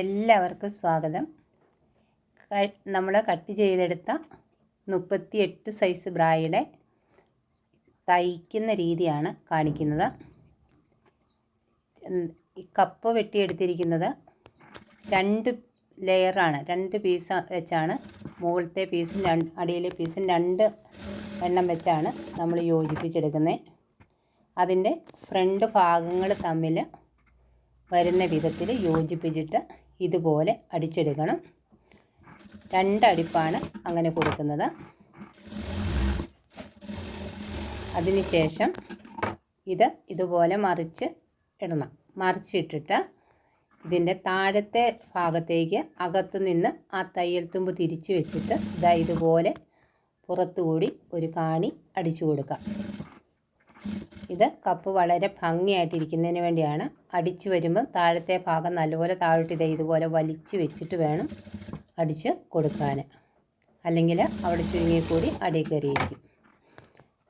എല്ലാവർക്കും സ്വാഗതം. നമ്മൾ കട്ട് ചെയ്തെടുത്ത മുപ്പത്തി എട്ട് സൈസ് ബ്രായുടെ തയ്ക്കുന്ന രീതിയാണ് കാണിക്കുന്നത്. ഈ കപ്പ് വെട്ടിയെടുത്തിരിക്കുന്നത് രണ്ട് ലെയറാണ് രണ്ട് പീസ് വെച്ചാണ് മുകളിലത്തെ പീസും രണ്ട് അടിയിലെ പീസും രണ്ട് എണ്ണം വെച്ചാണ് നമ്മൾ യോജിപ്പിച്ചെടുക്കുന്നത് അതിന്റെ ഫ്രണ്ട് ഭാഗങ്ങൾ തമ്മിൽ വരുന്ന വിധത്തിൽ യോജിപ്പിച്ചിട്ട് ഇതുപോലെ അടിച്ചെടുക്കണം. രണ്ടടിപ്പാണ് അങ്ങനെ കൊടുക്കുന്നത്. അതിനുശേഷം ഇത് ഇതുപോലെ മറിച്ച് ഇടണം. മറിച്ചിട്ടിട്ട് ഇതിന്റെ താഴത്തെ ഭാഗത്തേക്ക് അകത്ത് നിന്ന് ആ തയ്യൽ തുമ്പ് തിരിച്ചു വെച്ചിട്ട് ഇതാ ഇതുപോലെ പുറത്തുകൂടി ഒരു കാണി അടിച്ചു കൊടുക്കാം. ഇത് കപ്പ് വളരെ ഭംഗിയായിട്ടിരിക്കുന്നതിന് വേണ്ടിയാണ്. അടിച്ചു വരുമ്പോൾ താഴത്തെ ഭാഗം നല്ലപോലെ താഴോട്ട് ഇതേ ഇതുപോലെ വലിച്ചു വെച്ചിട്ട് വേണം അടിച്ച് കൊടുക്കാൻ അല്ലെങ്കിൽ അവിടെ ചുരുങ്ങി കൂടി അടി കയറിയിരിക്കും.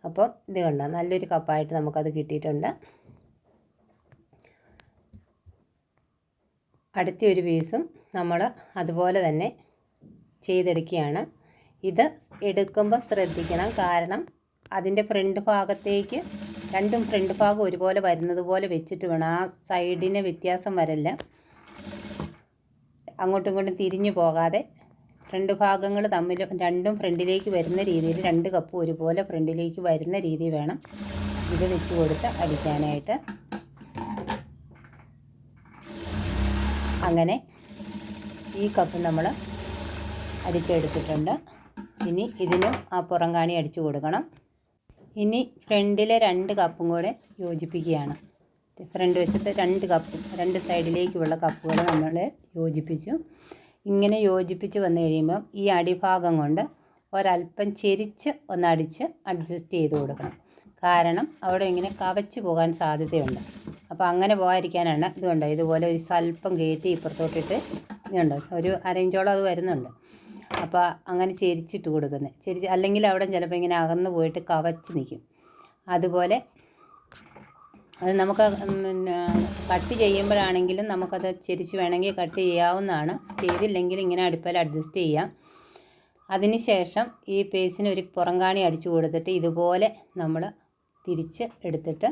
അപ്പോൾ ഇത് കണ്ടോ? നല്ലൊരു കപ്പായിട്ട് നമുക്കത് കിട്ടിയിട്ടുണ്ട്. അടുത്ത ഒരു പീസും നമ്മൾ അതുപോലെ തന്നെ ചെയ്തെടുക്കുകയാണ്. ഇത് എടുക്കുമ്പോൾ ശ്രദ്ധിക്കണം. കാരണം അതിന്റെ ഫ്രണ്ട് ഭാഗത്തേക്ക് രണ്ടും ഫ്രണ്ട് ഭാഗം ഒരുപോലെ വരുന്നത് പോലെ വെച്ചിട്ട് വേണം. ആ സൈഡിന് വ്യത്യാസം വരല്ല. അങ്ങോട്ടും ഇങ്ങോട്ടും തിരിഞ്ഞു പോകാതെ ഫ്രണ്ട് ഭാഗങ്ങൾ തമ്മിൽ രണ്ടും ഫ്രണ്ടിലേക്ക് വരുന്ന രീതിയിൽ രണ്ട് കപ്പ് ഒരുപോലെ ഫ്രണ്ടിലേക്ക് വരുന്ന രീതി വേണം ഇത് വെച്ച് കൊടുത്ത് അടിക്കാനായിട്ട്. അങ്ങനെ ഈ കപ്പ് നമ്മൾ അടിച്ചെടുത്തിട്ടുണ്ട്. ഇനി ഇതിനും ആ പുറം കാണി അടിച്ചു കൊടുക്കണം. ഇനി ഫ്രണ്ടിലെ രണ്ട് കപ്പും കൂടെ യോജിപ്പിക്കുകയാണ്. ഫ്രണ്ട് വശത്തെ രണ്ട് കപ്പും രണ്ട് സൈഡിലേക്കുള്ള കപ്പുകൾ നമ്മൾ യോജിപ്പിച്ചു. ഇങ്ങനെ യോജിപ്പിച്ച് വന്നു കഴിയുമ്പം ഈ അടിഭാഗം കൊണ്ട് ഒരല്പം ചെരിച്ച് ഒന്നടിച്ച് അഡ്ജസ്റ്റ് ചെയ്ത് കൊടുക്കണം. കാരണം അവിടെ ഇങ്ങനെ കവച്ച് പോകാൻ സാധ്യതയുണ്ട്. അപ്പോൾ അങ്ങനെ പോകാതിരിക്കാനാണ് ഇതുണ്ട് ഇതുപോലെ ഒരു സ്വല്പം കയറ്റി ഇപ്പുറത്തോട്ടിട്ട് ഇതുണ്ട്? ഒരു അരയിഞ്ചോളം അത് വരുന്നുണ്ട്. അപ്പോൾ അങ്ങനെ ചെരിച്ചിട്ട് കൊടുക്കുന്നത് ചെരിച്ച് അല്ലെങ്കിൽ അവിടെ ചിലപ്പോൾ ഇങ്ങനെ അകന്ന് പോയിട്ട് കവച്ച് നിൽക്കും അതുപോലെ അത് നമുക്ക് പിന്നെ കട്ട് ചെയ്യുമ്പോഴാണെങ്കിലും നമുക്കത് ചെരിച്ച് വേണമെങ്കിൽ കട്ട് ചെയ്യാവുന്നതാണ്. ചെയ്തില്ലെങ്കിൽ ഇങ്ങനെ അടുപ്പിൽ അഡ്ജസ്റ്റ് ചെയ്യാം. അതിന് ശേഷം ഈ പേസിന് ഒരു പുറംകാണി അടിച്ചു കൊടുത്തിട്ട് ഇതുപോലെ നമ്മൾ തിരിച്ച് എടുത്തിട്ട്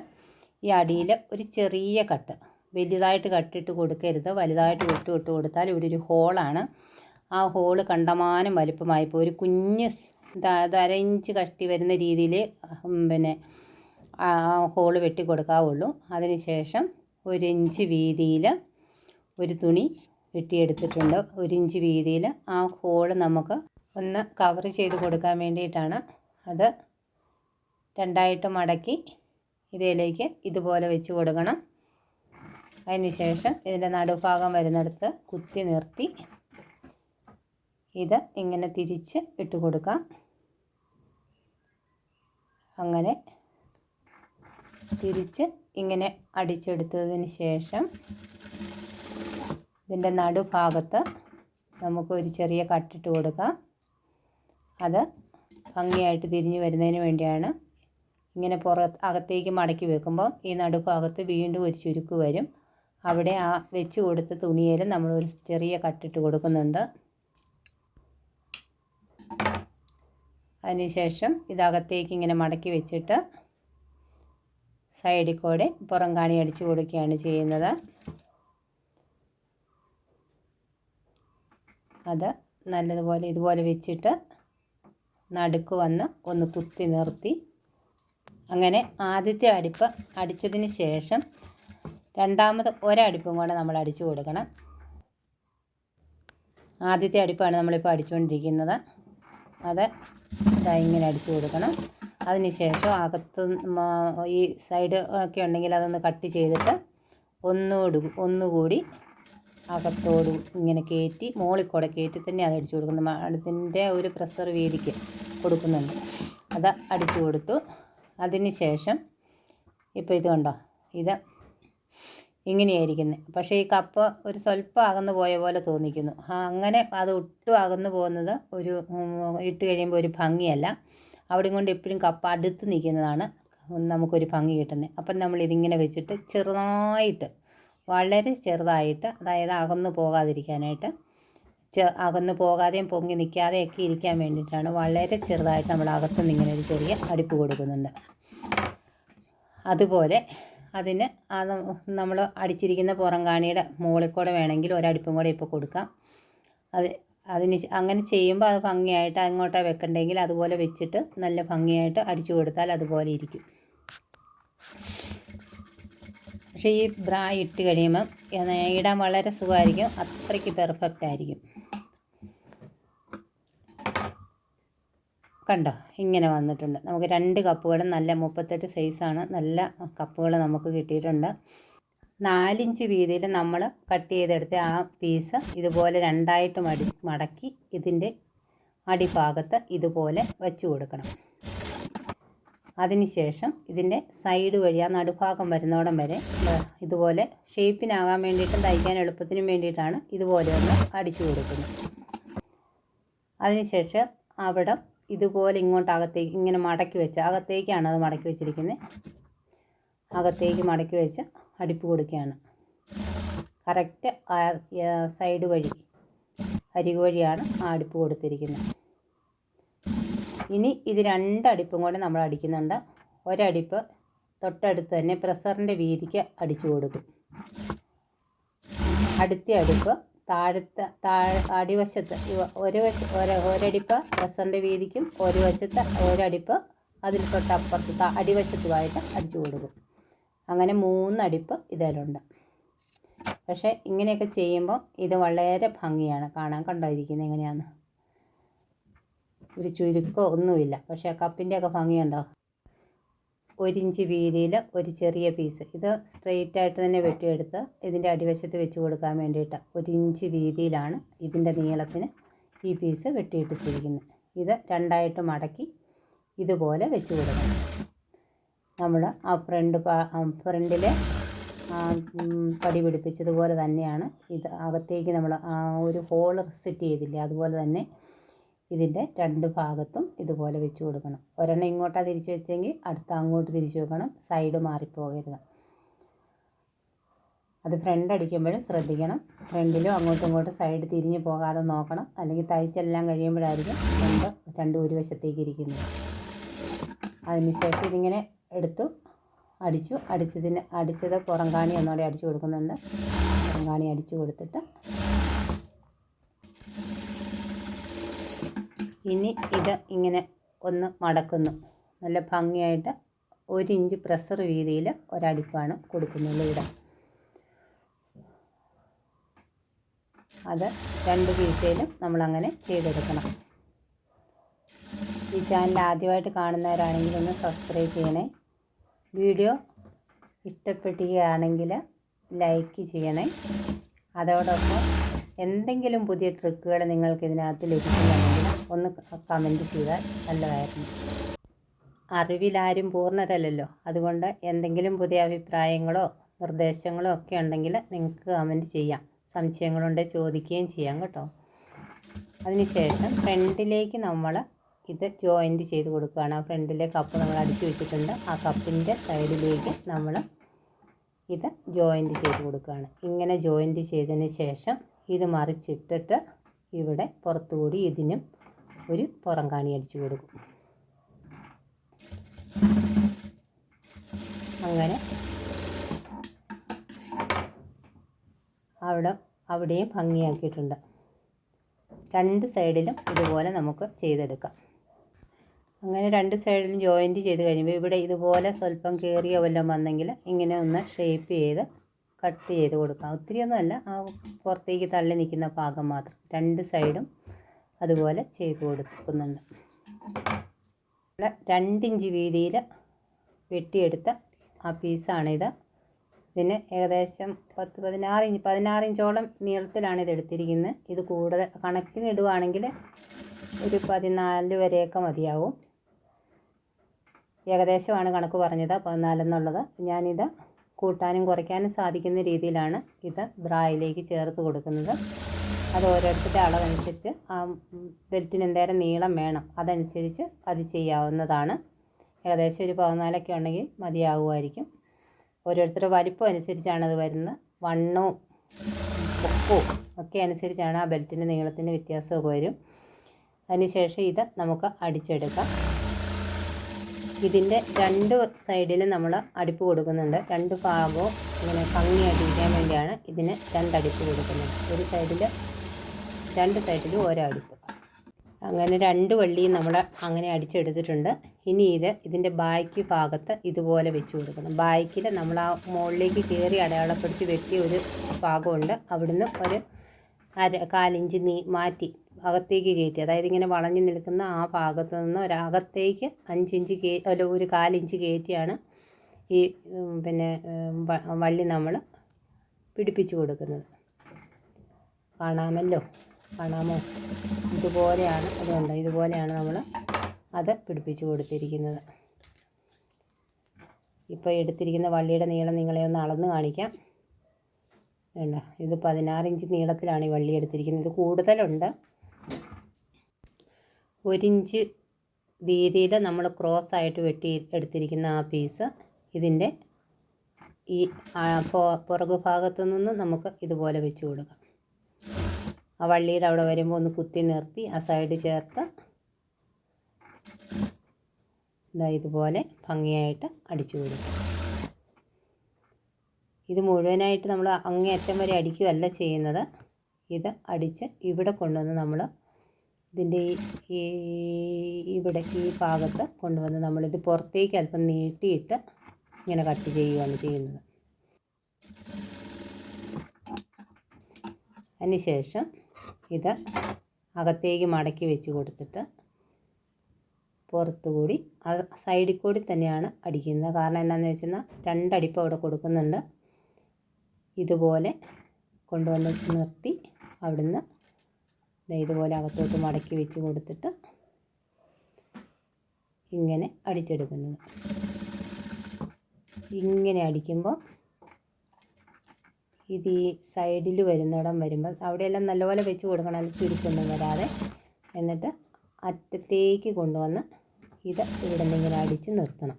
ഈ അടിയിൽ ഒരു ചെറിയ കട്ട്. വലുതായിട്ട് കട്ടിട്ട് കൊടുക്കരുത്. വലുതായിട്ട് വിട്ട് വിട്ട് കൊടുത്താൽ ഇവിടെ ഒരു ഹോളാണ്. ആ ഹോൾ കണ്ടമാനം വലുപ്പമായിപ്പോൾ ഒരു കുഞ്ഞ് അരയിഞ്ച് കഷ്ടി വരുന്ന രീതിയിൽ പിന്നെ ആ ഹോൾ വെട്ടി കൊടുക്കാവുള്ളൂ. അതിന് ശേഷം ഒരു ഇഞ്ച് വീതിയിൽ ഒരു തുണി വെട്ടിയെടുത്തിട്ടുണ്ട്. ഒരു ഇഞ്ച് വീതിയിൽ ആ ഹോൾ നമുക്ക് ഒന്ന് കവർ ചെയ്ത് കൊടുക്കാൻ വേണ്ടിയിട്ടാണ് അത് രണ്ടായിട്ട് മടക്കി ഇതിലേക്ക് ഇതുപോലെ വെച്ച് കൊടുക്കണം. അതിന് ശേഷം ഇതിന്റെ നടുഭാഗം വരുന്നിടത്ത് കുത്തി നിർത്തി ഇത് ഇങ്ങനെ തിരിച്ച് ഇട്ട് കൊടുക്കാം. അങ്ങനെ തിരിച്ച് ഇങ്ങനെ അടിച്ചെടുത്തതിന് ശേഷം ഇതിന്റെ നടുഭാഗത്ത് നമുക്ക് ഒരു ചെറിയ കട്ടിട്ട് കൊടുക്കാം. അത് ഭംഗിയായിട്ട് തിരിഞ്ഞ് വരുന്നതിന് വേണ്ടിയാണ്. ഇങ്ങനെ പുറ അകത്തേക്ക് മടക്കി വെക്കുമ്പോൾ ഈ നടുഭാഗത്ത് വീണ്ടും ഒരു ചുരുക്ക് വരും. അവിടെ ആ വെച്ച് കൊടുത്ത തുണിയിൽ നമ്മളൊരു ചെറിയ കട്ടിട്ട് കൊടുക്കുന്നുണ്ട്. അതിനുശേഷം ഇതകത്തേക്ക് ഇങ്ങനെ മടക്കി വെച്ചിട്ട് സൈഡിൽ കൂടെ പുറം കാണി അടിച്ചു കൊടുക്കുകയാണ് ചെയ്യുന്നത്. അത് നല്ലതുപോലെ ഇതുപോലെ വെച്ചിട്ട് നടുക്ക് വന്ന് ഒന്ന് കുത്തി നിർത്തി. അങ്ങനെ ആദ്യത്തെ അടുപ്പ് അടിച്ചതിന് ശേഷം രണ്ടാമത് ഒരടുപ്പും കൂടെ നമ്മൾ അടിച്ചു കൊടുക്കണം. ആദ്യത്തെ അടുപ്പാണ് നമ്മളിപ്പോൾ അടിച്ചുകൊണ്ടിരിക്കുന്നത്. അത് ഇതാ ഇങ്ങനെ അടിച്ചു കൊടുക്കണം. അതിന് ശേഷം അകത്ത് ഈ സൈഡ് ഒക്കെ ഉണ്ടെങ്കിൽ അതൊന്ന് കട്ട് ചെയ്തിട്ട് ഒന്നോട് ഒന്നുകൂടി അകത്തോട് ഇങ്ങനെ കയറ്റി മുകളിൽ കൂടെ കയറ്റി തന്നെ അത് അടിച്ചു കൊടുക്കുന്നു. അതിന്റെ ഒരു പ്രഷർ വീതിക്ക് കൊടുക്കുന്നുണ്ട്. അത് അടിച്ചു കൊടുത്തു. അതിന് ശേഷം ഇപ്പോൾ ഇത് കണ്ടോ? ഇത് ഇങ്ങനെയായിരിക്കുന്നത് പക്ഷേ ഈ കപ്പ് ഒരു സ്വല്പം അകന്നു പോയ പോലെ തോന്നിക്കുന്നു. അങ്ങനെ അത് ഒട്ടും അകന്നു പോകുന്നത് ഒരു ഇട്ട് കഴിയുമ്പോൾ ഒരു ഭംഗിയല്ല. അവിടെ കൊണ്ട് എപ്പോഴും കപ്പ അടുത്ത് നിൽക്കുന്നതാണ് നമുക്കൊരു ഭംഗി കിട്ടുന്നത് അപ്പം നമ്മൾ ഇതിങ്ങനെ വെച്ചിട്ട് ചെറുതായിട്ട് വളരെ ചെറുതായിട്ട് അതായത് അകന്നു പോകാതിരിക്കാനായിട്ട് ചെ അകന്നു പോകാതെയും പൊങ്ങി നിൽക്കാതെയൊക്കെ ഇരിക്കാൻ വേണ്ടിയിട്ടാണ് വളരെ ചെറുതായിട്ട് നമ്മൾ അകത്തുനിന്ന് ഇങ്ങനെ ഒരു ചെറിയ അടുപ്പ് കൊടുക്കുന്നുണ്ട്. അതുപോലെ അതിന് അത് നമ്മൾ അടിച്ചിരിക്കുന്ന പുറം കാണിയുടെ മുകളിൽ കൂടെ വേണമെങ്കിൽ ഒരടുപ്പും കൂടെ ഇപ്പോൾ കൊടുക്കാം. അത് അതിന് അങ്ങനെ ചെയ്യുമ്പോൾ അത് ഭംഗിയായിട്ട് അങ്ങോട്ടാണ് വെക്കണ്ടെങ്കിൽ അതുപോലെ വെച്ചിട്ട് നല്ല ഭംഗിയായിട്ട് അടിച്ചു കൊടുത്താൽ അതുപോലെ ഇരിക്കും. പക്ഷേ ഈ ബ്രാ ഇട്ട് കഴിയുമ്പം ഇടാൻ വളരെ സുഖമായിരിക്കും അത്രയ്ക്ക് പെർഫെക്റ്റ് ആയിരിക്കും കണ്ടോ? ഇങ്ങനെ വന്നിട്ടുണ്ട്. നമുക്ക് രണ്ട് കപ്പുകളും നല്ല മുപ്പത്തെട്ട് സൈസാണ് നല്ല കപ്പുകൾ നമുക്ക് കിട്ടിയിട്ടുണ്ട്. നാലിഞ്ച് വീതിയിൽ നമ്മൾ കട്ട് ചെയ്തെടുത്ത ആ പീസ് ഇതുപോലെ രണ്ടായിട്ട് മടി മടക്കി ഇതിന്റെ അടിഭാഗത്ത് ഇതുപോലെ വച്ചു കൊടുക്കണം. അതിനുശേഷം ഇതിന്റെ സൈഡ് വഴി ആ നടുഭാഗം വരുന്നോടം വരെ ഇതുപോലെ ഷേപ്പിനാകാൻ വേണ്ടിയിട്ടും തയ്ക്കാൻ എളുപ്പത്തിനും വേണ്ടിയിട്ടാണ് ഒന്ന് അടിച്ചു കൊടുക്കുന്നത്. അതിനുശേഷം അവിടെ ഇതുപോലെ ഇങ്ങോട്ട് അകത്തേക്ക് ഇങ്ങനെ മടക്കി വെച്ച അകത്തേക്കാണ് അത് മടക്കി വെച്ചിരിക്കുന്നത്. അകത്തേക്ക് മടക്കി വെച്ച് അടിപ്പ് കൊടുക്കുകയാണ്. കറക്റ്റ് സൈഡ് വഴി അരികു വഴിയാണ് ആ അടുപ്പ് കൊടുത്തിരിക്കുന്നത്. ഇനി ഇത് രണ്ട് കൂടെ നമ്മൾ അടിക്കുന്നുണ്ട്. ഒരടുപ്പ് തൊട്ടടുത്ത് തന്നെ പ്രസറിന്റെ വീതിക്ക് അടിച്ചു കൊടുക്കും. അടുത്ത അടുപ്പ് താഴത്തെ താഴെ അടിവശത്ത് ഒരു വശ ഒരു ഒരടിപ്പ് പ്രഷറിന്റെ വീതിക്കും ഒരു വശത്ത് ഒരടിപ്പ് അതിൽ തൊട്ടപ്പുറത്ത് അടിവശത്തുമായിട്ട് അടിച്ചു കൊടുക്കും. അങ്ങനെ മൂന്നടിപ്പ് ഇതിലുണ്ട്. പക്ഷേ ഇങ്ങനെയൊക്കെ ചെയ്യുമ്പോൾ ഇത് വളരെ ഭംഗിയാണ്. കാണാൻ കണ്ടായിരിക്കുന്നത് എങ്ങനെയാന്ന്. ഒരു ചുരുക്കോ ഒന്നുമില്ല. പക്ഷേ കപ്പിന്റെയൊക്കെ ഭംഗിയുണ്ടോ? ഒരു ഇഞ്ച് വീതിയിൽ ഒരു ചെറിയ പീസ്. ഇത് സ്ട്രെയിറ്റ് ആയിട്ട് തന്നെ വെട്ടിയെടുത്ത് ഇതിന്റെ അടിവശത്ത് വെച്ച് കൊടുക്കാൻ വേണ്ടിയിട്ട് ഒരു ഇഞ്ച് വീതിയിലാണ് ഇതിന്റെ നീളത്തിന് ഈ പീസ് വെട്ടിയിട്ടിരിക്കുന്നത്. ഇത് രണ്ടായിട്ട് മടക്കി ഇതുപോലെ വെച്ച് കൊടുക്കണം. നമ്മൾ ആ ഫ്രണ്ട് ഫ്രണ്ടിലെ പടി പിടിപ്പിച്ചതുപോലെ തന്നെയാണ് ഇത് അകത്തേക്ക് നമ്മൾ ഒരു ഹോൾ സെറ്റ് ചെയ്തില്ലേ അതുപോലെ തന്നെ ഇതിന്റെ രണ്ട് ഭാഗത്തും ഇതുപോലെ വെച്ച് കൊടുക്കണം. ഒരെണ്ണം ഇങ്ങോട്ടാണ് തിരിച്ച് വെച്ചെങ്കിൽ അടുത്ത അങ്ങോട്ട് തിരിച്ച് വെക്കണം. സൈഡ് മാറിപ്പോകരുത്. അത് ഫ്രണ്ട് അടിക്കുമ്പോഴും ശ്രദ്ധിക്കണം. ഫ്രണ്ടിലും അങ്ങോട്ടും ഇങ്ങോട്ടും സൈഡ് തിരിഞ്ഞ് പോകാതെ നോക്കണം. അല്ലെങ്കിൽ തയ്ച്ചെല്ലാം കഴിയുമ്പോഴായിരിക്കും രണ്ട് രണ്ട് ഒരു വശത്തേക്ക് ഇരിക്കുന്നത് അതിനുശേഷം ഇതിങ്ങനെ എടുത്തു അടിച്ചു. അടിച്ചതിന് അടിച്ചത് പുറംകാണി ഒന്നുകൂടെ അടിച്ചു കൊടുക്കുന്നുണ്ട്. പുറംകാണി അടിച്ചു കൊടുത്തിട്ട് ഇനി ഇത് ഇങ്ങനെ ഒന്ന് മടക്കുന്നു. നല്ല ഭംഗിയായിട്ട് ഒരു ഇഞ്ച് പ്രഷർ വീതിയിൽ ഒരടിപ്പാണ് കൊടുക്കുന്നത് ഇവിടെ. അത് രണ്ട് പീസയിലും നമ്മളങ്ങനെ ചെയ്തെടുക്കണം. ഈ ചാനൽ ആദ്യമായിട്ട് കാണുന്നവരാണെങ്കിൽ ഒന്ന് സബ്സ്ക്രൈബ് ചെയ്യണേ. വീഡിയോ ഇഷ്ടപ്പെടുകയാണെങ്കിൽ ലൈക്ക് ചെയ്യണേ. അതോടൊപ്പം എന്തെങ്കിലും പുതിയ ട്രിക്കുകൾ നിങ്ങൾക്ക് ഇതിനകത്ത് ലഭിക്കുന്നുണ്ടെങ്കിൽ ഒന്ന് കമന്റ് ചെയ്താൽ നല്ലതായിരുന്നു. അറിവിലാരും പൂർണരല്ലല്ലോ. അതുകൊണ്ട് എന്തെങ്കിലും പുതിയ അഭിപ്രായങ്ങളോ നിർദ്ദേശങ്ങളോ ഒക്കെ ഉണ്ടെങ്കിൽ നിങ്ങൾക്ക് കമന്റ് ചെയ്യാം. സംശയങ്ങളുണ്ടെങ്കിൽ ചോദിക്കുകയും ചെയ്യാം കേട്ടോ. അതിനുശേഷം ഫ്രണ്ടിലേക്ക് നമ്മൾ ഇത് ജോയിന്റ് ചെയ്ത് കൊടുക്കുകയാണ്. ആ ഫ്രണ്ടിലെ കപ്പ് നമ്മൾ അടിച്ചു വെച്ചിട്ടുണ്ട്. ആ കപ്പിന്റെ സൈഡിലേക്ക് നമ്മൾ ഇത് ജോയിന്റ് ചെയ്ത് കൊടുക്കുകയാണ്. ഇങ്ങനെ ജോയിന്റ് ചെയ്തതിന് ശേഷം ഇത് മറിച്ചിട്ടിട്ട് ഇവിടെ പുറത്തുകൂടി ഇതിനും ഒരു പുറം കാണി അടിച്ചു കൊടുക്കും. അങ്ങനെ അവിടെ അവിടെയും ഭംഗിയാക്കിയിട്ടുണ്ട്. രണ്ട് സൈഡിലും ഇതുപോലെ നമുക്ക് ചെയ്തെടുക്കാം. അങ്ങനെ രണ്ട് സൈഡിലും ജോയിന്റ് ചെയ്ത് കഴിയുമ്പോൾ ഇവിടെ ഇതുപോലെ സ്വല്പം കയറിയോ വല്ലതും വന്നെങ്കിൽ ഇങ്ങനെ ഒന്ന് ഷേപ്പ് ചെയ്ത് കട്ട് ചെയ്ത് കൊടുക്കാം. ഒത്തിരിയൊന്നുമല്ല ആ പുറത്തേക്ക് തള്ളി നിൽക്കുന്ന ഭാഗം മാത്രം. രണ്ട് സൈഡും അതുപോലെ ചെയ്ത് കൊടുക്കുന്നുണ്ട്. ഇവിടെ രണ്ടിഞ്ച് വീതിയിൽ വെട്ടിയെടുത്ത ആ പീസാണിത്. ഇതിന് ഏകദേശം പത്ത് പതിനാറ് ഇഞ്ച് പതിനാറ് ഇഞ്ചോളം നീളത്തിലാണ് ഇത് എടുത്തിരിക്കുന്നത് ഇത് കൂടുതൽ കണക്കിന് ഇടുവാണെങ്കിൽ ഒരു പതിനാല് വരെയൊക്കെ മതിയാവും. ഏകദേശമാണ് കണക്ക് പറഞ്ഞത് പതിനാലെന്നുള്ളത്. ഞാനിത് കൂട്ടാനും കുറയ്ക്കാനും സാധിക്കുന്ന രീതിയിലാണ് ഇത് ബ്രായിലേക്ക് ചേർത്ത് കൊടുക്കുന്നത്. അത് ഓരോരുത്തരുടെ അളവനുസരിച്ച് ആ ബെൽറ്റിന് എന്തേരം നീളം വേണം അതനുസരിച്ച് അത് ചെയ്യാവുന്നതാണ്. ഏകദേശം ഒരു പതിനാലൊക്കെ ഉണ്ടെങ്കിൽ മതിയാകുമായിരിക്കും ഓരോരുത്തരുടെ വലിപ്പം അനുസരിച്ചാണ് അത് വരുന്നത്. വണ്ണവും പൊക്കവും ഒക്കെ അനുസരിച്ചാണ് ആ ബെൽറ്റിന്റെ നീളത്തിന്റെ വ്യത്യാസമൊക്കെ വരും. അതിനുശേഷം ഇത് നമുക്ക് അടിച്ചെടുക്കാം. ഇതിന്റെ രണ്ട് സൈഡിലും നമ്മൾ അടിപ്പ് കൊടുക്കുന്നുണ്ട്. രണ്ട് ഭാഗവും ഇങ്ങനെ ഭംഗിയായിട്ടിരിക്കാൻ വേണ്ടിയാണ് ഇതിന് രണ്ടടിപ്പ് കൊടുക്കുന്നത്. ഒരു സൈഡിൽ രണ്ട് സൈഡിലും ഓരോ അടിപ്പ് അങ്ങനെ രണ്ട് വള്ളിയും നമ്മൾ അങ്ങനെ അടിച്ചെടുത്തിട്ടുണ്ട്. ഇനി ഇത് ഇതിന്റെ ബായ്ക്ക് ഭാഗത്ത് ഇതുപോലെ വെച്ച് കൊടുക്കണം. ബാക്കിൽ നമ്മൾ ആ മുകളിലേക്ക് കയറി അടയാളപ്പെടുത്തി വെട്ടിയ ഒരു ഭാഗമുണ്ട്. അവിടുന്ന് ഒരു അര കാലിഞ്ച് നീ മാറ്റി അകത്തേക്ക് കയറ്റി. അതായത് ഇങ്ങനെ വളഞ്ഞു നിൽക്കുന്ന ആ ഭാഗത്ത് നിന്ന് ഒരകത്തേക്ക് അഞ്ചിഞ്ച് കേ അല്ല ഒരു കാലിഞ്ച് കയറ്റിയാണ് ഈ പിന്നെ വള്ളി നമ്മൾ പിടിപ്പിച്ച് കൊടുക്കുന്നത്. കാണാമല്ലോ? കാണാമോ? ഇതുപോലെയാണ് അതുകൊണ്ട് ഇതുപോലെയാണ് നമ്മൾ അത് പിടിപ്പിച്ച് കൊടുത്തിരിക്കുന്നത്. ഇപ്പോൾ എടുത്തിരിക്കുന്ന വള്ളിയുടെ നീളം നിങ്ങളെ ഒന്ന് അളന്ന് കാണിക്കാം. വേണ്ട ഇത് പതിനാറ് ഇഞ്ച് നീളത്തിലാണ് ഈ വള്ളി എടുത്തിരിക്കുന്നത്. ഇത് കൂടുതലുണ്ട്. ഒരിഞ്ച് വീതിയിൽ നമ്മൾ ക്രോസ് ആയിട്ട് വെട്ടി എടുത്തിരിക്കുന്ന ആ പീസ് ഇതിന്റെ ഈ പുറകു ഭാഗത്തു നിന്ന് നമുക്ക് ഇതുപോലെ വെച്ച് കൊടുക്കാം. ആ വള്ളിയുടെ അവിടെ വരുമ്പോൾ ഒന്ന് കുത്തി നിർത്തി ആ സൈഡ് ചേർത്ത് ഇതാ ഇതുപോലെ ഭംഗിയായിട്ട് അടിച്ചു കൊടുക്കും. ഇത് മുഴുവനായിട്ട് നമ്മൾ അങ്ങേയറ്റം വരെ അടിക്കുകയല്ല ചെയ്യുന്നത്. ഇത് അടിച്ച് ഇവിടെ കൊണ്ടുവന്ന് നമ്മൾ ഇതിന്റെ ഈ ഇവിടെ ഈ ഭാഗത്ത് കൊണ്ടുവന്ന് നമ്മളിത് പുറത്തേക്ക് അല്പം നീട്ടിയിട്ട് ഇങ്ങനെ കട്ട് ചെയ്യുകയാണ് ചെയ്യുന്നത്. അതിനുശേഷം ഇത് അകത്തേക്ക് മടക്കി വെച്ച് കൊടുത്തിട്ട് പുറത്തു കൂടി അത് സൈഡിൽ കൂടി തന്നെയാണ് അടിക്കുന്നത്. കാരണം എന്താണെന്ന് വെച്ചാൽ രണ്ടടിപ്പ് അവിടെ കൊടുക്കുന്നുണ്ട്. ഇതുപോലെ കൊണ്ടുവന്ന് നിർത്തി അവിടുന്ന് ഇതുപോലെ അകത്തോട്ട് മടക്കി വെച്ച് കൊടുത്തിട്ട് ഇങ്ങനെ അടിച്ചെടുക്കുന്നത്. ഇങ്ങനെ അടിക്കുമ്പോൾ ഇത് ഈ സൈഡിൽ വരുന്നിടം വരുമ്പോൾ അവിടെയെല്ലാം നല്ലപോലെ വെച്ച് കൊടുക്കണം അല്ലെങ്കിൽ ചുരുക്കൊന്നും വരാതെ. എന്നിട്ട് അറ്റത്തേക്ക് കൊണ്ടുവന്ന് ഇത് ഇവിടെ നിന്നിങ്ങനെ അടിച്ച് നിർത്തണം.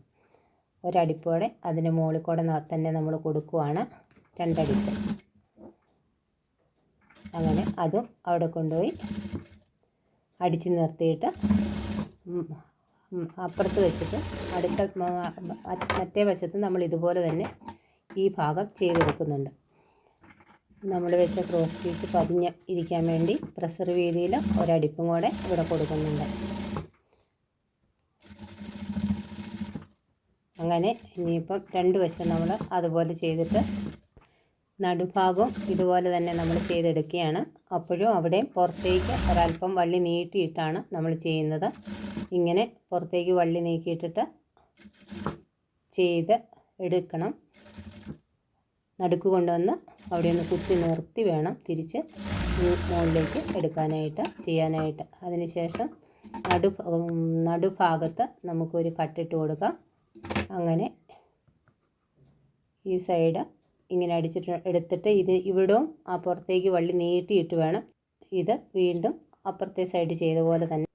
ഒരടിപ്പോടെ അതിന്റെ മുകളിൽ കൂടെ തന്നെ നമ്മൾ കൊടുക്കുവാണ് രണ്ടടിപ്പ്. അങ്ങനെ അതും അവിടെ കൊണ്ടുപോയി അടിച്ച് നിർത്തിയിട്ട് അപ്പുറത്ത് വശത്ത് അടുത്ത മറ്റേ വശത്ത് നമ്മൾ ഇതുപോലെ തന്നെ ഈ ഭാഗം ചെയ്തെടുക്കുന്നുണ്ട്. നമ്മൾ വെച്ച ക്രോസ് പീസ് പതിഞ്ഞ് ഇരിക്കാൻ വേണ്ടി പ്രസർ വീതിയിൽ ഒരടിപ്പും കൂടെ ഇവിടെ കൊടുക്കുന്നുണ്ട്. അങ്ങനെ ഇനിയിപ്പം രണ്ട് വശം നമ്മൾ അതുപോലെ ചെയ്തിട്ട് നടുഭാഗം ഇതുപോലെ തന്നെ നമ്മൾ ചെയ്തെടുക്കുകയാണ്. അപ്പോഴും അവിടെയും പുറത്തേക്ക് ഒരല്പം വള്ളി നീട്ടിയിട്ടാണ് നമ്മൾ ചെയ്യുന്നത്. ഇങ്ങനെ പുറത്തേക്ക് വള്ളി നീക്കിയിട്ടിട്ട് ചെയ്ത് എടുക്കണം. നടുക്ക് കൊണ്ടുവന്ന് അവിടെ ഒന്ന് കുത്തി നിർത്തി വേണം തിരിച്ച് മുകളിലേക്ക് എടുക്കാനായിട്ട് ചെയ്യാനായിട്ട്. അതിനുശേഷം നടു നടുഭാഗത്ത് നമുക്കൊരു കട്ടിട്ട് കൊടുക്കാം. അങ്ങനെ ഈ സൈഡ് ഇങ്ങനെ അടിച്ചിട്ട് എടുത്തിട്ട് ഇത് ഇവിടവും അപ്പുറത്തേക്ക് വള്ളി നീട്ടിയിട്ട് വേണം ഇത് വീണ്ടും അപ്പുറത്തെ സൈഡ് ചെയ്ത പോലെ തന്നെ.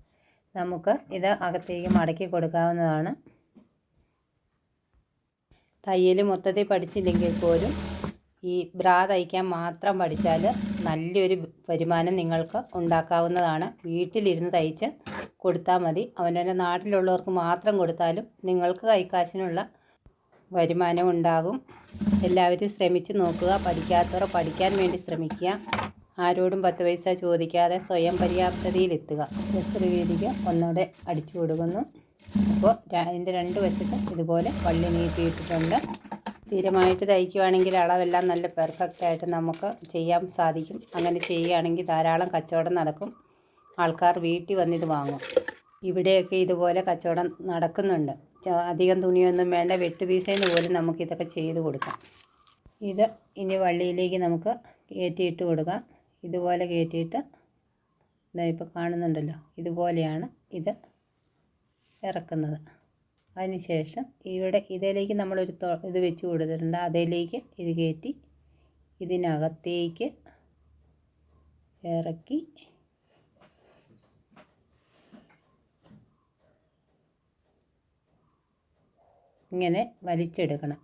നമുക്ക് ഇത് അകത്തേക്ക് മടക്കി കൊടുക്കാവുന്നതാണ്. തയ്യൽ മൊത്തത്തിൽ പഠിച്ചില്ലെങ്കിൽ പോലും ഈ ബ്രാ തയ്ക്കാൻ മാത്രം പഠിച്ചാൽ നല്ലൊരു വരുമാനം നിങ്ങൾക്ക് ഉണ്ടാക്കാവുന്നതാണ്. വീട്ടിലിരുന്ന് തയ്ച്ച് കൊടുത്താൽ മതി. അവനവന്റെ നാട്ടിലുള്ളവർക്ക് മാത്രം കൊടുത്താലും നിങ്ങൾക്ക് കൈക്കാശിനുള്ള വരുമാനം ഉണ്ടാകും. എല്ലാവരും ശ്രമിച്ച് നോക്കുക. പഠിക്കാത്തവർ പഠിക്കാൻ വേണ്ടി ശ്രമിക്കുക. ആരോടും പത്ത് പൈസ ചോദിക്കാതെ സ്വയം പര്യാപ്തതയിലെത്തുക. ബസ് ഒന്നുകൂടെ അടിച്ചു കൊടുക്കുന്നു. അപ്പോൾ അതിന്റെ രണ്ട് വശത്ത് ഇതുപോലെ വള്ളി നീട്ടിയിട്ടിട്ടുണ്ട്. സ്ഥിരമായിട്ട് തയ്ക്കുവാണെങ്കിൽ അളവെല്ലാം നല്ല പെർഫെക്റ്റ് ആയിട്ട് നമുക്ക് ചെയ്യാൻ സാധിക്കും. അങ്ങനെ ചെയ്യുകയാണെങ്കിൽ ധാരാളം കച്ചവടം നടക്കും. ആൾക്കാർ വീട്ടിൽ വന്നിത് വാങ്ങും. ഇവിടെയൊക്കെ ഇതുപോലെ കച്ചവടം നടക്കുന്നുണ്ട്. അധികം തുണിയൊന്നും വേണ്ട. വെട്ട് പീസേന്ന് പോലും നമുക്ക് ഇതൊക്കെ ചെയ്ത് കൊടുക്കാം. ഇത് ഇനി വള്ളിയിലേക്ക് നമുക്ക് കയറ്റിയിട്ട് കൊടുക്കാം. ഇതുപോലെ കയറ്റിയിട്ട് ഇതാ ഇപ്പോൾ കാണുന്നുണ്ടല്ലോ. ഇതുപോലെയാണ് ഇത് ഇറക്കുന്നത്. അതിനുശേഷം ഇവിടെ ഇതിലേക്ക് നമ്മളൊരു ഇത് വെച്ച് കൊടുത്തിട്ടുണ്ട്. അതിലേക്ക് ഇത് കയറ്റി ഇതിനകത്തേക്ക് ഇറക്കി ഇങ്ങനെ വലിച്ചെടുക്കണം.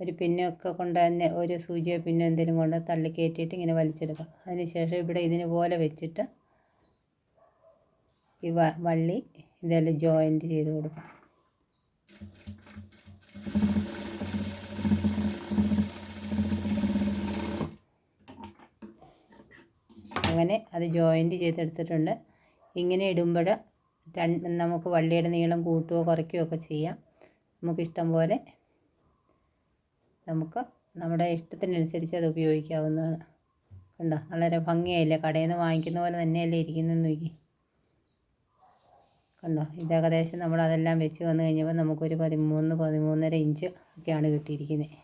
ഒരു പിന്നൊക്കെ കൊണ്ട് തന്നെ ഒരു സൂചിയോ പിന്നോ എന്തെങ്കിലും കൊണ്ട് തള്ളിക്കയറ്റിയിട്ട് ഇങ്ങനെ വലിച്ചെടുക്കാം. അതിനുശേഷം ഇവിടെ ഇതിന് പോലെ വെച്ചിട്ട് ഈ വള്ളി ഇതെല്ലാം ജോയിന്റ് ചെയ്ത് കൊടുക്കാം. അങ്ങനെ അത് ജോയിന്റ് ചെയ്തെടുത്തിട്ടുണ്ട്. ഇങ്ങനെ ഇടുമ്പോൾ രണ്ട് നമുക്ക് വള്ളിയുടെ നീളം കൂട്ടുകയോ കുറയ്ക്കുകയോ ഒക്കെ ചെയ്യാം. നമുക്കിഷ്ടം പോലെ നമുക്ക് നമ്മുടെ ഇഷ്ടത്തിനനുസരിച്ച് അത് ഉപയോഗിക്കാവുന്നതാണ്. കണ്ടോ? വളരെ ഭംഗിയായില്ലേ? കടയിൽ നിന്ന് വാങ്ങിക്കുന്ന പോലെ തന്നെയല്ലേ ഇരിക്കുന്നതെന്ന് നോക്കി കണ്ടോ? ഇത് ഏകദേശം നമ്മൾ അതെല്ലാം വെച്ച് വന്നു കഴിഞ്ഞപ്പോൾ നമുക്കൊരു പതിമൂന്ന് പതിമൂന്നര ഇഞ്ച് ഒക്കെയാണ് കിട്ടിയിരിക്കുന്നത്.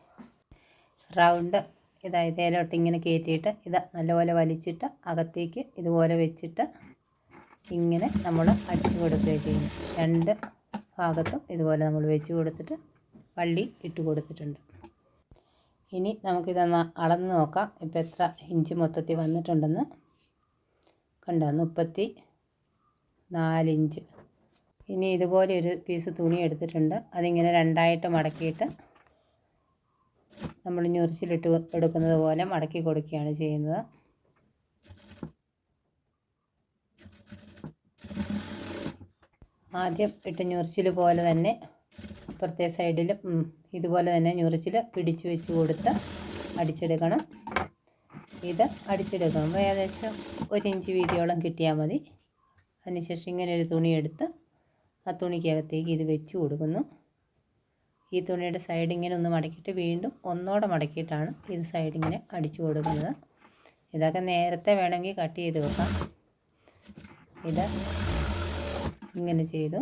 റൗണ്ട് ഇതാ ഇതേലോട്ട് ഇങ്ങനെ കയറ്റിയിട്ട് ഇത് നല്ലപോലെ വലിച്ചിട്ട് അകത്തേക്ക് ഇതുപോലെ വെച്ചിട്ട് ഇങ്ങനെ നമ്മൾ അടിച്ചു കൊടുക്കുകയും ചെയ്യുന്നു രണ്ട് ഭാഗത്തും ഇതുപോലെ നമ്മൾ വെച്ച് കൊടുത്തിട്ട് വള്ളി ഇട്ട് കൊടുത്തിട്ടുണ്ട്. ഇനി നമുക്കിതൊന്ന് അളന്ന് നോക്കാം. ഇപ്പോൾ എത്ര ഇഞ്ച് മൊത്തത്തിൽ വന്നിട്ടുണ്ടെന്ന്. കണ്ടോ? മുപ്പത്തി നാലിഞ്ച് ഇനി ഇതുപോലെ ഒരു പീസ് തുണി എടുത്തിട്ടുണ്ട്. അതിങ്ങനെ രണ്ടായിട്ട് മടക്കിയിട്ട് നമ്മൾ ഞൊറിച്ചിലിട്ട് എടുക്കുന്നത് പോലെ മടക്കി കൊടുക്കുകയാണ് ചെയ്യുന്നത്. ആദ്യം ഇട്ട് ഞൊറിച്ചിൽ പോലെ തന്നെ അപ്പുറത്തെ സൈഡിലും ഇതുപോലെ തന്നെ ഞൊറിച്ചിൽ പിടിച്ചു വെച്ച് കൊടുത്ത് അടിച്ചെടുക്കണം. ഇത് അടിച്ചെടുക്കണം. ഏകദേശം ഒരു ഇഞ്ച് വീതിയോളം കിട്ടിയാൽ മതി. അതിനുശേഷം ഇങ്ങനെ ഒരു തുണി എടുത്ത് ആ തുണിക്കകത്തേക്ക് ഇത് വെച്ച് കൊടുക്കുന്നു. ഈ തുണിയുടെ സൈഡ് ഇങ്ങനെ ഒന്ന് മടക്കിയിട്ട് വീണ്ടും ഒന്നോടെ മടക്കിയിട്ടാണ് ഇത് സൈഡ് ഇങ്ങനെ അടിച്ചു കൊടുക്കുന്നത്. ഇതൊക്കെ നേരത്തെ വേണമെങ്കിൽ കട്ട് ചെയ്ത് വെക്കാം. ഇത് ഇങ്ങനെ ചെയ്തു.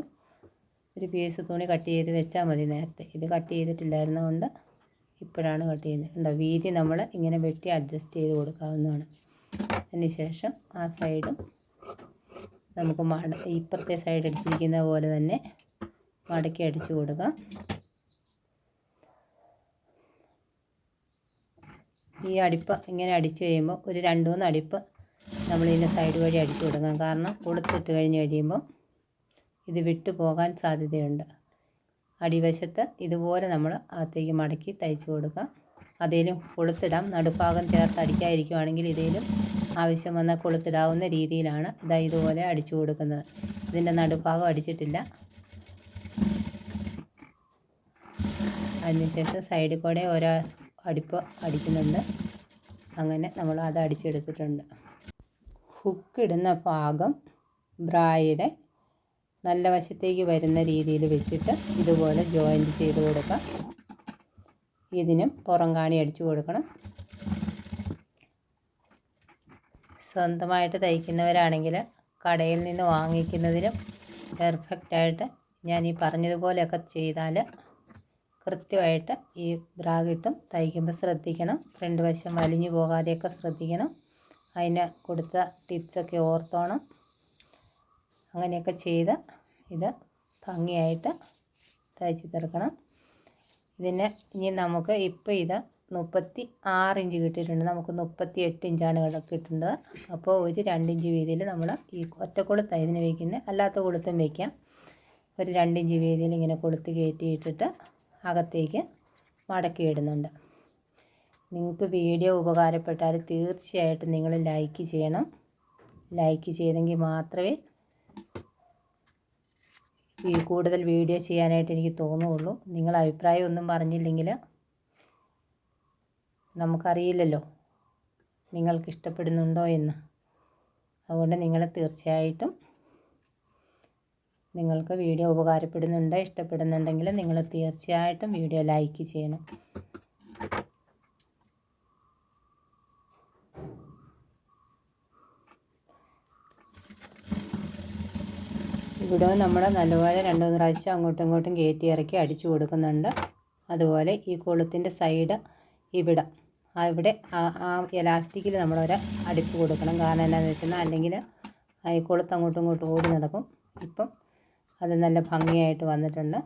ഒരു പീസ് തുണി കട്ട് ചെയ്ത് വെച്ചാൽ മതി നേരത്തെ. ഇത് കട്ട് ചെയ്തിട്ടില്ലായിരുന്നതുകൊണ്ട് ഇപ്പോഴാണ് കട്ട് ചെയ്യുന്നത്. ഉണ്ടോ വീതി നമ്മൾ ഇങ്ങനെ വെട്ടി അഡ്ജസ്റ്റ് ചെയ്ത് കൊടുക്കാവുന്നതാണ്. അതിന് ശേഷം ആ സൈഡും നമുക്ക് മട ഇപ്പുറത്തെ സൈഡ് അടിച്ചിരിക്കുന്ന പോലെ തന്നെ മടക്കി അടിച്ചു കൊടുക്കാം. ഈ അടിപ്പ് ഇങ്ങനെ അടിച്ചു കഴിയുമ്പോൾ ഒരു രണ്ട് മൂന്ന് അടിപ്പ് നമ്മൾ ഇതിന്റെ സൈഡ് വഴി അടിച്ചു കൊടുക്കണം. കാരണം കൊടുത്തിട്ട് കഴിഞ്ഞ് കഴിയുമ്പോൾ ഇത് വിട്ടു പോകാൻ സാധ്യതയുണ്ട്. അടിവശത്ത് ഇതുപോലെ നമ്മൾ അകത്തേക്ക് മടക്കി തയ്ച്ചു കൊടുക്കാം. അതേലും കൊടുത്തിടാം. നടുഭാഗം ചേർത്ത് അടിക്കാതിരിക്കുവാണെങ്കിൽ ഇതേലും ആവശ്യം വന്നാൽ കൊളുത്തിടാവുന്ന രീതിയിലാണ് ഇതാ ഇതുപോലെ അടിച്ചു കൊടുക്കുന്നത്. ഇതിന്റെ നടുഭാഗം അടിച്ചിട്ടില്ല. അതിനുശേഷം സൈഡിൽ കൂടെ ഓരോ അടിപ്പ് അടിക്കുന്നുണ്ട്. അങ്ങനെ നമ്മൾ അത് അടിച്ചെടുത്തിട്ടുണ്ട്. ഹുക്ക് ഇടുന്ന ഭാഗം ബ്രായുടെ നല്ല വശത്തേക്ക് വരുന്ന രീതിയിൽ വെച്ചിട്ട് ഇതുപോലെ ജോയിന്റ് ചെയ്ത് കൊടുക്കാം. ഇതിനും പുറം കാണി അടിച്ചു കൊടുക്കണം. സ്വന്തമായിട്ട് തയ്ക്കുന്നവരാണെങ്കിൽ കടയിൽ നിന്ന് വാങ്ങിക്കുന്നതിലും പെർഫെക്റ്റായിട്ട് ഞാൻ ഈ പറഞ്ഞതുപോലെയൊക്കെ ചെയ്താൽ കൃത്യമായിട്ട് ഈ ബ്രാ കിട്ടും. തയ്ക്കുമ്പോൾ ശ്രദ്ധിക്കണം. ഫ്രണ്ട് വശം വലിഞ്ഞു പോകാതെയൊക്കെ ശ്രദ്ധിക്കണം. അതിന് കൊടുത്ത ടിപ്സൊക്കെ ഓർത്തോണം. അങ്ങനെയൊക്കെ ചെയ്ത് ഇത് ഭംഗിയായിട്ട് തയ്ച്ച് തീർക്കണം. ഇതിന് ഇനി നമുക്ക് ഇപ്പോൾ ഇത് മുപ്പത്തി ആറ് ഇഞ്ച് കിട്ടിയിട്ടുണ്ട്. നമുക്ക് മുപ്പത്തി എട്ട് ഇഞ്ചാണ് കിട്ടുന്നത് അപ്പോൾ ഒരു രണ്ടിഞ്ച് വീതിയിൽ നമ്മൾ ഈ ഒറ്റക്കൊളുത്താണ് ഇതിന് വയ്ക്കുന്നത് അല്ലാത്ത കൊളുത്തും വയ്ക്കാം ഒരു രണ്ടിഞ്ച് വീതിയിൽ ഇങ്ങനെ കൊളുത്ത് കയറ്റിയിട്ടിട്ട് അകത്തേക്ക് മടക്കി ഇടുന്നുണ്ട്. നിങ്ങൾക്ക് വീഡിയോ ഉപകാരപ്പെട്ടാൽ തീർച്ചയായിട്ടും നിങ്ങൾ ലൈക്ക് ചെയ്യണം. ലൈക്ക് ചെയ്തെങ്കിൽ മാത്രമേ ഈ കൂടുതൽ വീഡിയോ ചെയ്യാനായിട്ട് എനിക്ക് തോന്നുകയുള്ളൂ. നിങ്ങൾ അഭിപ്രായം ഒന്നും പറഞ്ഞില്ലെങ്കിൽ നമുക്കറിയില്ലല്ലോ. നിങ്ങൾക്ക് ഇഷ്ടപ്പെടുന്നുണ്ടോ എന്ന്. അതുകൊണ്ട് നിങ്ങൾ തീർച്ചയായിട്ടും നിങ്ങൾക്ക് വീഡിയോ ഉപകാരപ്പെടുന്നുണ്ട് ഇഷ്ടപ്പെടുന്നുണ്ടെങ്കിൽ നിങ്ങൾ തീർച്ചയായിട്ടും വീഡിയോ ലൈക്ക് ചെയ്യണം. ഇവിടെ നമ്മൾ നല്ലപോലെ രണ്ടു മൂന്ന് പ്രാവശ്യം അങ്ങോട്ടും ഇങ്ങോട്ടും കയറ്റി ഇറക്കി അടിച്ചു കൊടുക്കുന്നുണ്ട്. അതുപോലെ ഈ കൊളുത്തിന്റെ സൈഡ് ഇവിടെ. ആ ഇവിടെ ആ എലാസ്റ്റിക്കിൽ നമ്മളൊരു അടുപ്പ് കൊടുക്കണം. കാരണം എന്താണെന്ന് വെച്ചാൽ അല്ലെങ്കിൽ ഈ കൊളുത്ത് അങ്ങോട്ടും ഇങ്ങോട്ടും ഓടി നടക്കും. ഇപ്പം അത് നല്ല ഭംഗിയായിട്ട് വന്നിട്ടുണ്ട്.